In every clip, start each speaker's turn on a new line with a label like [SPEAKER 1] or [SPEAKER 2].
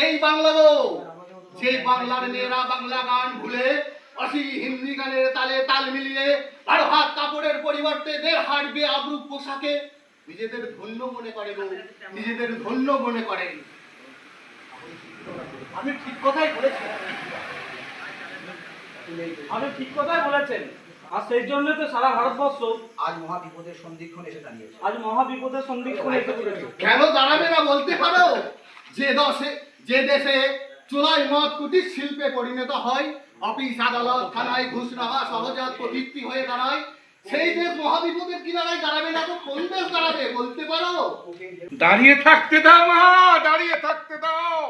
[SPEAKER 1] সেই বাংলা গো। সেই বাংলার মেয়েরা বাংলা গান ভুলে অসি হিন্দি গানের তালে তাল মিলিয়ে আর হাত কাপড়ের পরিবর্তে দেড় হাট বে আবরুপ পোশাকে নিজেদের ধন্য মনে করে গো নিজেদের ধন্য মনে করে। আমি ঠিক কথাই বলেছি।
[SPEAKER 2] আপনি ঠিক কথাই বলেছেন। আর সেই জন্য তো সারা ভারতবর্ষ
[SPEAKER 3] আজ মহা বিপদের সন্ধিক্ষণ এসে দাঁড়িয়েছে।
[SPEAKER 2] আজ মহাবিপদের সন্ধিক্ষণ এসে পড়েছে।
[SPEAKER 1] কেন দাঁড়াবে না বলতে পারো যে দশে যে দেশে চোরাই মদ কুটির শিল্পে পরিণত হয় অফিস আদালত থানায় ঘুষ নেওয়া সহজাত প্রবৃত্তি হয়ে দাঁড়ায়। সেই দেশ মহাবিপদের কিনারায় দাঁড়াবে না তো কোন দেশ দাঁড়াবে বলতে পারো?
[SPEAKER 4] দাঁড়িয়ে থাকতে দাও মা দাঁড়িয়ে থাকতে দাও।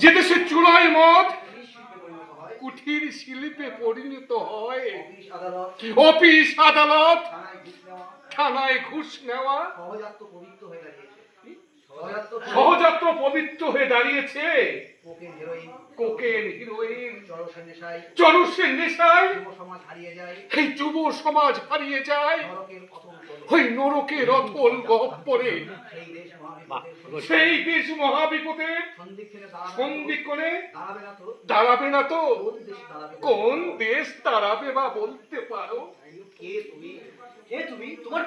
[SPEAKER 3] যে দেশে চুলাই মদ
[SPEAKER 4] কুঠির শিল্পে পরিণত হয়।
[SPEAKER 3] অফিস আদালত। থানায় ঘুষ নেওয়া। সহজাত পবিত্র হয়ে দাঁড়িয়েছে। Cocaine heroin. চরসের নেশায় যুব সমাজ হারিয়ে যায়।
[SPEAKER 4] ওই নরকের অথল গহ্বরে।
[SPEAKER 3] সেই দেশ মহাবিপদের
[SPEAKER 4] সেই দেশ মহাবিপদে
[SPEAKER 3] সন্ধিক্ষণে দাঁড়াবে না তো।
[SPEAKER 4] কোন দেশ দাঁড়াবে বা বলতে পারো?
[SPEAKER 3] কে তুমি?
[SPEAKER 2] কে তুমি? তোমার